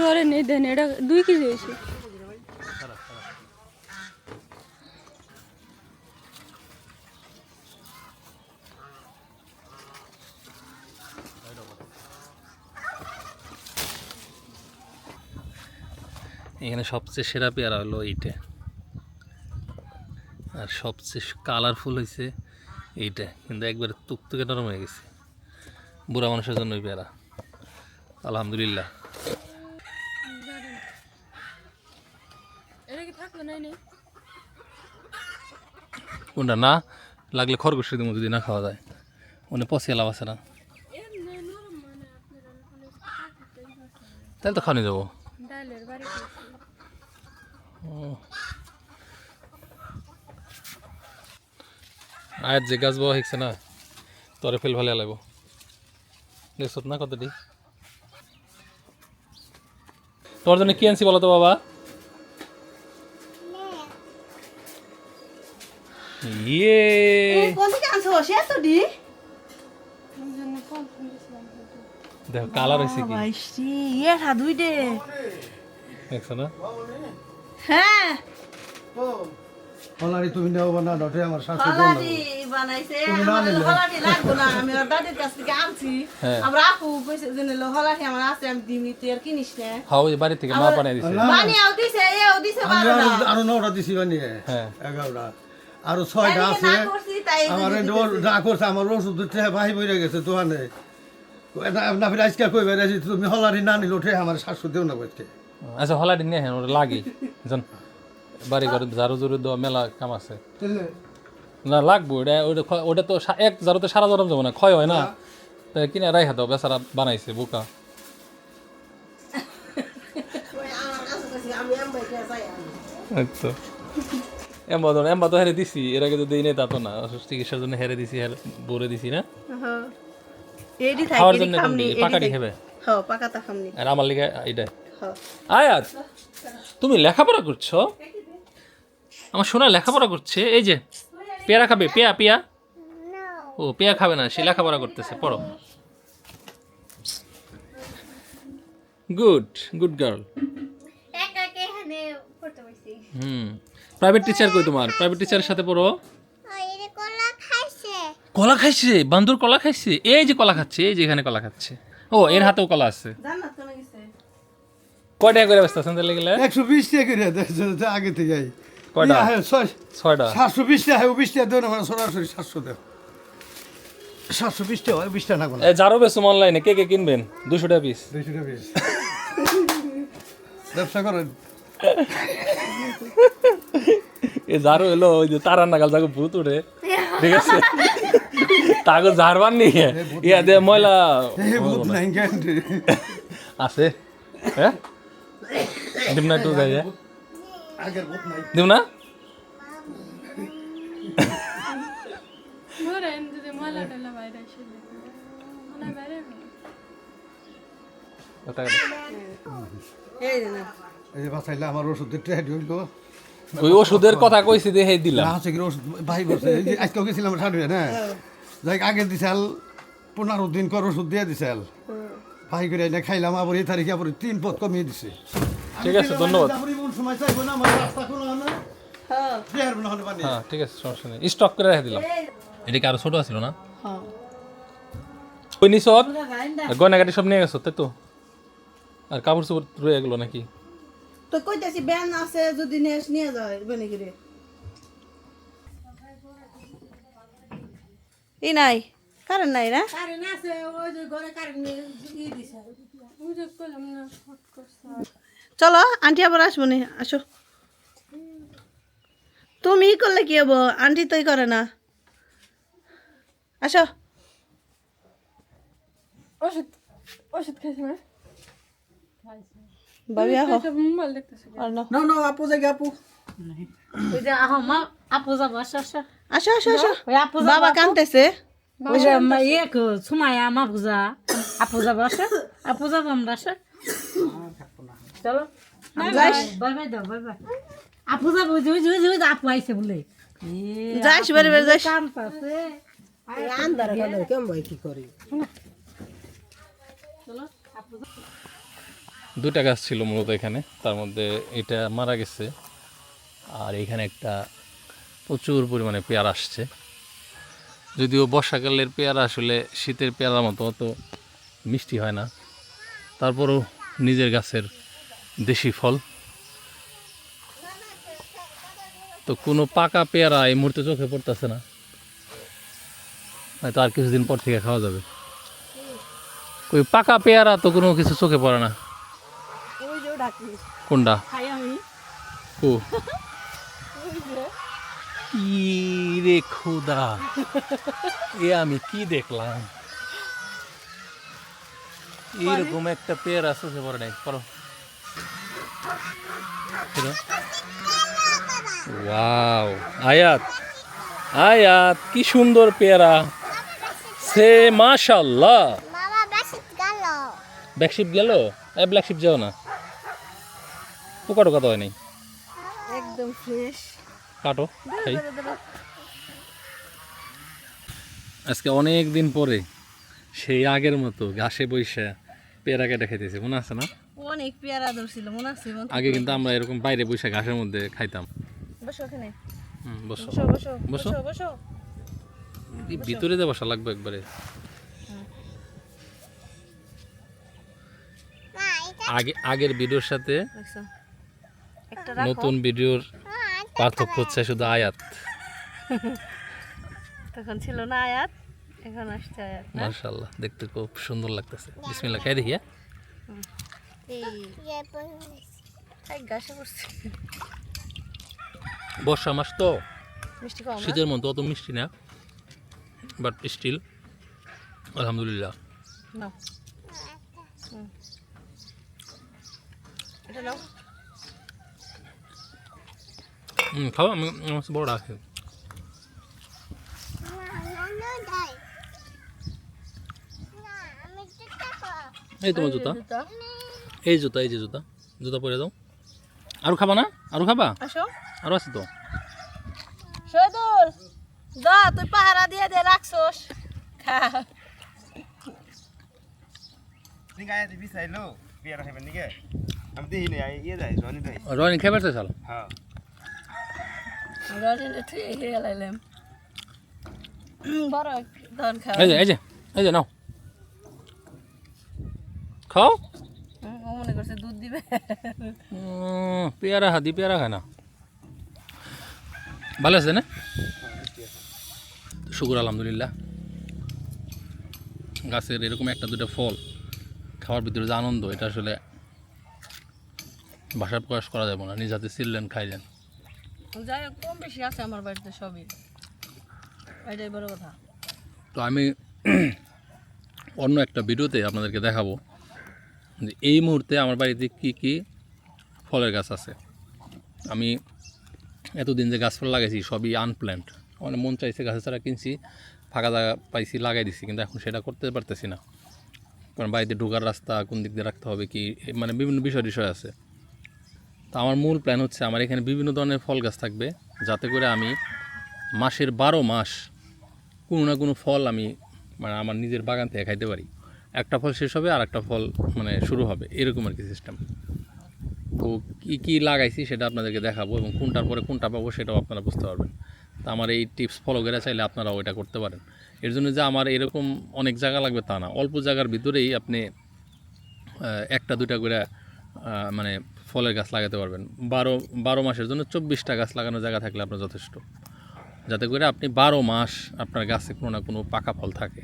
ধরে নেই দেন, এটা দুই কেজি হয়েছে। এখানে সবচেয়ে সেরা পেয়ারা হলো এইটা। আর সবচেয়ে কালারফুল হয়েছে এইটা, কিন্তু একবার তুকতুকে নরম হয়ে গেছে। বুড়া মানুষের জন্য ওই পেয়ারা। আলহামদুলিল্লাহ। এটা কি থাকবে নাই নেই। কোনটা? না লাগলে খরগোশের দিব যদি না খাওয়া যায়। মনে পচিয়ে লাভ আছে না। মানে তাহলে তো খাওয়ানি যাব। আয়াত যে গাছ বাবা শিখছে না তরে ফেল ভালে লাগবো। দেখছত না কতটি তোমার জন্য কি আনছি বলো তো বাবা? ইয়ে। কোন থেকে আনছো? সে তো শুনেছিলাম দেখো কালার হয়েছে কি? বাইশি ইয়ে হা দুই দে। দেখছ না? হ্যাঁ। হলারি তুমি নেও না ডটে আমার শাশুড়ি হলাদি বানাইছে। আমার হলাদি লাগবো না আমি ওর দাদির কাছ থেকে আনছি। হ্যাঁ। আমরা আপু কইছে যে নিলো হলাদি আমার আছে আমি দিমি তুই আর কিনিস না। হাও এই বাড়ি থেকে মা বানিয়ে দিছে। বানিয়াও দিছে এও দিছে বারোটা আরও আরও নটা দিছি বানিয়ে। হ্যাঁ। এগারোটা। আরও ছয়টা আছে। আমার না করছে আমার ওষুধ ভাই বইরে গেছে দোকানে। এটা না ফিরে আজকে কই বেড়েছি তুমি হলারি না নিল ওঠে আমার শাশুড়ি দেও না বলতে আচ্ছা হলাটি নিয়ে হ্যাঁ ওটা লাগি। জন বাড়ি ঘরে ঝাড়ু জুড়ু দেওয়া মেলা কাম আছে। না লাগবো ওটা ওটা ওটা তো এক জারুতে সারা জরম যাব না ক্ষয় হয় না। তাই কিনে রাইখা দাও বেচারা বানাইছে বোকা। তো। এম্বা তো এম্বা তো হেরে দিছি। এর আগে তো দিই নাই তা তো না। চিকিৎসার জন্য হেরে দিছি হেরে বরে দিছি না। হ্যাঁ। এইডি খাওয়ার জন্য? পাকাটি খাবে। হ্যাঁ পাকাতা খামনি। আর আমার লিগে এইটা হ্যাঁ। আয়াত তুমি লেখাপড়া করছ? আমার সোনা লেখাপড়া করছে। এই যে পেয়ারা খাবে পেয়া পেয়া? ও পেয়া খাবে না সে লেখাপড়া করতেছে পড়ো। গুড গুড গার্ল একা একা এখানে পড়তে পারছি হুম। প্রাইভেট টিচার কই তোমার? প্রাইভেট টিচারের সাথে পড়ো। এর কলা খাইছে। কলা খাইছে? বান্দর কলা খাইছে? এই যে কলা খাচ্ছে এই যে এখানে কলা খাচ্ছে। ও এর হাতেও কলা আছে। জান্নাত কোনে গেছে। কয় টাকা করে ব্যস্ত আছেন তাহলে গেলে একশো বিশ টাকা করে আগে থেকে কয়টা? ছয়টা। সাতশো বিশ টাকা হয় বিশ টাকা দেও না মানে সরাসরি সাতশো দেও সাতশো বিশ টাকা হয় বিশ টাকা না এ যারও বেসুম অনলাইনে কে কে কিনবেন? দুশো টাকা পিস দুইশো টাকা বিশ ব্যবসা করেন। এ ঝাড়ু এলো ওই যে তারার নাগাল যাকে ভূত উঠে ঠিক আছে? তাকে ঝাড়বার নিয়ে ইয়া দে ময়লা। আছে। হ্যাঁ দিম না একটু যাই দিম না। এই না। এই যে বাঁচাইলে আমার ওষুধের ট্রেড হইল। ওই ওষুধের কথা কইছি দেখে দিলাম না হচ্ছে কি ওষুধ ভাই বলছে এই যে আজকেও গেছিলাম সাড়ে না যাই আগে দিছাল পনেরো দিন কর ওষুধ দিয়ে দিছাল ভাই করে এনে খাইলাম আবার এই তারিখে আবার তিন পথ কমিয়ে দিছে। ঠিক আছে ধন্যবাদ। সময় চাইব না আমার রাস্তা খোলা না। হ্যাঁ। হ্যাঁ ঠিক আছে সমস্যা নেই। স্টক করে রেখে দিলাম। এটা কি আরও ছোট আছিল না? হ্যাঁ। ওই গাইন্দা গয়নাগাটি সব নিয়ে গেছো তাই তো? আর কাপড় চোপড় রয়ে গেলো নাকি? তো কইতাছি ব্যান আছে যদি নেস নিয়ে যায় বনে গিরে ই নাই কারেন্ট নাই না? কারেন্ট আছে ওই যে ঘরে কারেন্ট ই দিছে। চলো আন্টি আবার আসব নি আসো। তুমি করলে কি হব? আন্টি তোই করে না। আসো। ওষুধ ওষুধ খাইছি না। ভাবি আহো মোবাইল দেখতেছে। না না আপু জায়গা আপু ওই যে আহ মা আপু যাব আসো আসো আসো আসো আসো ওই আপু বাবা কানতেছে ওই যে ইয়ে কো সুমায়া মা পূজা আপু যাব আসো আপু যাব আমরা আসো চলো যাইস বাই বাই দাও বাই বাই আপু যাব যে ওই যে আপু আইছে বলে যাইস বাড়ি বাড়ি যাইস কাম পাছে দুটা গাছ ছিল মূলত এখানে। তার মধ্যে এটা মারা গেছে। আর এখানে একটা প্রচুর পরিমাণে পেয়ারা আসছে। যদিও বর্ষাকালের পেয়ারা আসলে শীতের পেয়ারার মতো অত মিষ্টি হয় না। তারপরও নিজের গাছের দেশি ফল। তো কোনো পাকা পেয়ারা এই মুহূর্তে চোখে পড়তেছে না। হয়তো আর কিছুদিন পর থেকে খাওয়া যাবে। ওই পাকা পেয়ারা তো কোনো কিছু চোখে পড়ে না। ওই কোনটা? খাই আমি। ও রে খুদা। এ আমি কি দেখলাম? এরকম একটা পেয়ারা চোখে পড়ে। নাই ওয়াও আয়াত। আয়াত কি সুন্দর পেয়ারা। সে মাশাল্লাহ। বাসিত গেল। ব্ল্যাকশিপ গেল? এ ব্ল্যাকশিপ যাও না। পোকা টোকা তো হয় নাই? একদম ফ্রেশ কাটো খাই। আজকে অনেক দিন পরে সেই আগের মতো ঘাসে বইসা পেয়ারা কেটে খাইতেছি মনে আছে না? অনেক পেয়ারা ধরছিল মনে আছে আগে কিন্তু আমরা এরকম বাইরে বসে ঘাসের মধ্যে খাইতাম। বসো ওখানে বসো। বসো বসো বসো। বসো বসো। এই ভিতরে যে বসা লাগবে একবারে। আগে আগের ভিডিওর সাথে নতুন ভিডিওর পার্থক্য হচ্ছে শুধু আয়াত। তখন ছিল না আয়াত এখন আসছে আয়াত না? মার্শাল্লাহ দেখতে খুব সুন্দর লাগতেছে। বিসমিল্লাহ খাই দেখি হ্যাঁ? বর্ষা মাস তো। শীতের মতো অত মিষ্টি না বাট স্টিল আলহামদুলিল্লাহ। এটা নাও। হুম খাও আমি আমার বড় আছে। এই তোমার জুতা এই জুতা এই যে জুতা জুতা পরে দাও আরও খাবা না আরও খাবা আসো আরও আছে তো শহীদুল যা তুই পাহারা দিয়ে দে রাখছোস খা Ni kaya ti bisa ভালো আছে না? শুকুর, আলহামদুলিল্লাহ। গাছের এরকম একটা দুটো ফল খাওয়ার ভিতরে যে আনন্দ, এটা আসলে ভাষা প্রকাশ করা যাবে না। নিজ হাতে ছিললেন খাইলেন। যাই হোক, কম বেশি আছে আমার বাড়িতে সবই। এটাই বড় কথা। তো আমি অন্য একটা ভিডিওতে আপনাদেরকে দেখাবো যে এই মুহূর্তে আমার বাড়িতে কি কি ফলের গাছ আছে। আমি এতদিন যে গাছপালা লাগাইছি, সবই আনপ্ল্যান্ট মানে মন চাইছে গাছের ছাড়া কিনছি, ফাঁকা জায়গা পাইছি, লাগাই দিছি, কিন্তু এখন সেটা করতে পারতেছি না। কারণ বাড়িতে ঢোকার রাস্তা কোন দিক দিয়ে রাখতে হবে কি মানে বিভিন্ন বিষয় বিষয় আছে। তো আমার মূল প্ল্যান হচ্ছে আমার এখানে বিভিন্ন ধরনের ফল গাছ থাকবে, যাতে করে আমি মাসের বারো মাস কোনো না কোনো ফল আমি মানে আমার নিজের বাগান থেকে খাইতে পারি। একটা ফল শেষ হবে আর একটা ফল মানে শুরু হবে, এরকম আর কি সিস্টেম তো কী কী লাগাইছি সেটা আপনাদেরকে দেখাবো এবং কোনটার পরে কোনটা পাবো সেটাও আপনারা বুঝতে পারবেন। তো আমার এই টিপস ফলো করে চাইলে আপনারাও এটা করতে পারেন। এর জন্য যে আমার এরকম অনেক জায়গা লাগবে তা না, অল্প জায়গার ভিতরেই আপনি একটা দুইটা করে মানে ফলের গাছ লাগাতে পারবেন। বারো বারো মাসের জন্য চব্বিশটা গাছ লাগানোর জায়গা থাকলে আপনার যথেষ্ট। যাতে করে আপনি বারো মাস আপনার গাছে কোনো না কোনো পাকা ফল থাকে।